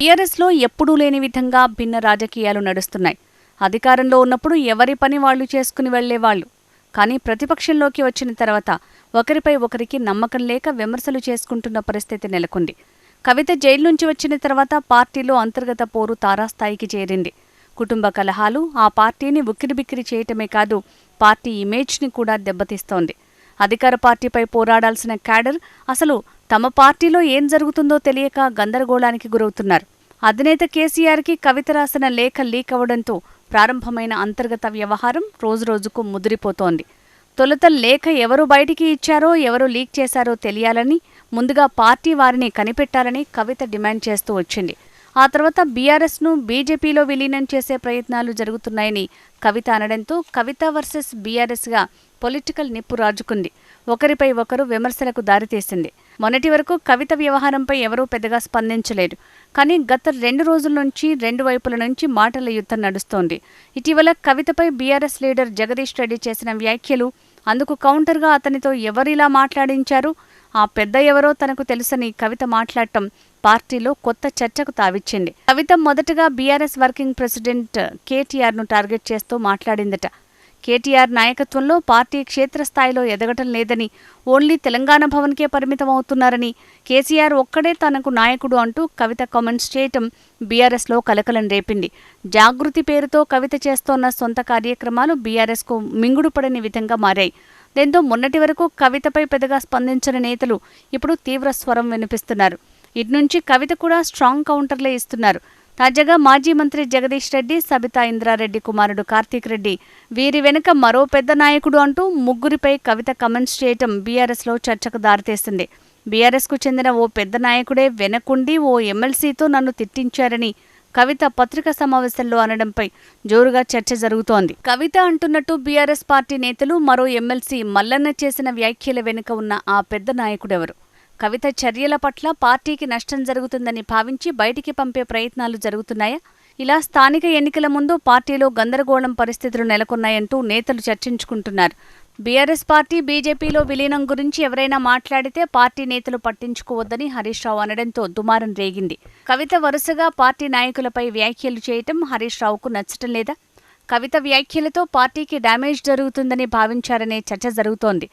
టీఆర్ఎస్లో ఎప్పుడూ లేని విధంగా భిన్న రాజకీయాలు నడుస్తున్నాయి. అధికారంలో ఉన్నప్పుడు ఎవరి పని వాళ్ళు చేసుకుని వెళ్ళేవాళ్ళు కానీ ప్రతిపక్షంలోకి వచ్చిన తర్వాత ఒకరిపై ఒకరికి నమ్మకం లేక విమర్శలు చేసుకుంటున్న పరిస్థితి నెలకొంది. కవిత జైలు నుంచి వచ్చిన తర్వాత పార్టీలో అంతర్గత పోరు తారాస్థాయికి చేరింది. కుటుంబ కలహాలు ఆ పార్టీని ఉక్కిరిబిక్కిరి చేయటమే కాదు పార్టీ ఇమేజ్ని కూడా దెబ్బతీస్తోంది. అధికార పార్టీపై పోరాడాల్సిన క్యాడర్ అసలు తమ పార్టీలో ఏం జరుగుతుందో తెలియక గందరగోళానికి గురవుతున్నారు. అధినేత కేసీఆర్కి కవిత రాసిన లేఖ లీక్ అవడంతో ప్రారంభమైన అంతర్గత వ్యవహారం రోజురోజుకు ముదిరిపోతోంది. తొలుత లేఖ ఎవరు బయటికి ఇచ్చారో ఎవరు లీక్ చేశారో తెలియాలని ముందుగా పార్టీ వారిని కనిపెట్టాలని కవిత డిమాండ్ చేస్తూ వచ్చింది. ఆ తర్వాత బీఆర్ఎస్ను బీజేపీలో విలీనం చేసే ప్రయత్నాలు జరుగుతున్నాయని కవిత అనడంతో కవిత వర్సెస్ బీఆర్ఎస్గా పొలిటికల్ నిప్పు రాజుకుంది. ఒకరిపై ఒకరు విమర్శలకు దారితీసింది. మొన్నటి వరకు కవిత వ్యవహారంపై ఎవరూ పెద్దగా స్పందించలేదు. కానీ గత రెండు రోజుల నుంచి రెండు వైపుల నుంచి మాటల యుద్ధం నడుస్తోంది. ఇటీవల కవితపై బీఆర్ఎస్ లీడర్ జగదీష్ రెడ్డి చేసిన వ్యాఖ్యలు అందుకు కౌంటర్గా అతనితో ఎవరిలా మాట్లాడించారు ఆ పెద్ద ఎవరో తనకు తెలుసని కవిత మాట్లాడటం పార్టీలో కొత్త చర్చకు తావిచ్చింది. కవిత మొదటగా బీఆర్ఎస్ వర్కింగ్ ప్రెసిడెంట్ కేటీఆర్ను టార్గెట్ చేస్తూ మాట్లాడిందట. కేటీఆర్ నాయకత్వంలో పార్టీ క్షేత్రస్థాయిలో ఎదగటం లేదని ఓన్లీ తెలంగాణ భవన్కే పరిమితమవుతున్నారని కేసీఆర్ ఒక్కడే తనకు నాయకుడు అంటూ కవిత కామెంట్స్ చేయటం బీఆర్ఎస్లో కలకలం రేపింది. జాగృతి పేరుతో కవిత చేస్తోన్న సొంత కార్యక్రమాలు బీఆర్ఎస్కు మింగుడుపడని విధంగా మారాయి. దీంతో మొన్నటి వరకు కవితపై పెద్దగా స్పందించిన నేతలు ఇప్పుడు తీవ్ర స్వరం వినిపిస్తున్నారు. ఇటు నుంచి కవిత కూడా స్ట్రాంగ్ కౌంటర్లే ఇస్తున్నారు. తాజాగా మాజీ మంత్రి జగదీష్ రెడ్డి సబితా ఇంద్రారెడ్డి కుమారుడు కార్తీక్ రెడ్డి వీరి వెనుక మరో పెద్ద నాయకుడు అంటూ ముగ్గురిపై కవిత కమెంట్స్ చేయటం బీఆర్ఎస్లో చర్చకు దారితీస్తుంది బీఆర్ఎస్కు చెందిన ఓ పెద్ద నాయకుడే వెనకుండి ఓ ఎమ్మెల్సీతో నన్ను తిట్టించారని కవిత పత్రికా సమావేశంలో అనడంపై జోరుగా చర్చ జరుగుతోంది. కవిత అంటున్నట్టు బీఆర్ఎస్ పార్టీ నేతలు మరో ఎమ్మెల్సీ మల్లన్న చేసిన వ్యాఖ్యల వెనుక ఉన్న ఆ పెద్ద నాయకుడెవరు? కవిత చర్యల పట్ల పార్టీకి నష్టం జరుగుతుందని భావించి బయటికి పంపే ప్రయత్నాలు జరుగుతున్నాయా? ఇలా స్థానిక ఎన్నికల ముందు పార్టీలో గందరగోళం పరిస్థితులు నెలకొన్నాయంటూ నేతలు చర్చించుకుంటున్నారు. బీఆర్ఎస్ పార్టీ బీజేపీలో విలీనం గురించి ఎవరైనా మాట్లాడితే పార్టీ నేతలు పట్టించుకోవద్దని హరీష్ రావు అనడంతో దుమారం రేగింది. కవిత వరుసగా పార్టీ నాయకులపై వ్యాఖ్యలు చేయటం హరీష్ రావుకు నచ్చటం లేదా? కవిత వ్యాఖ్యలతో పార్టీకి డ్యామేజ్ జరుగుతుందని భావించారనే చర్చ జరుగుతోంది.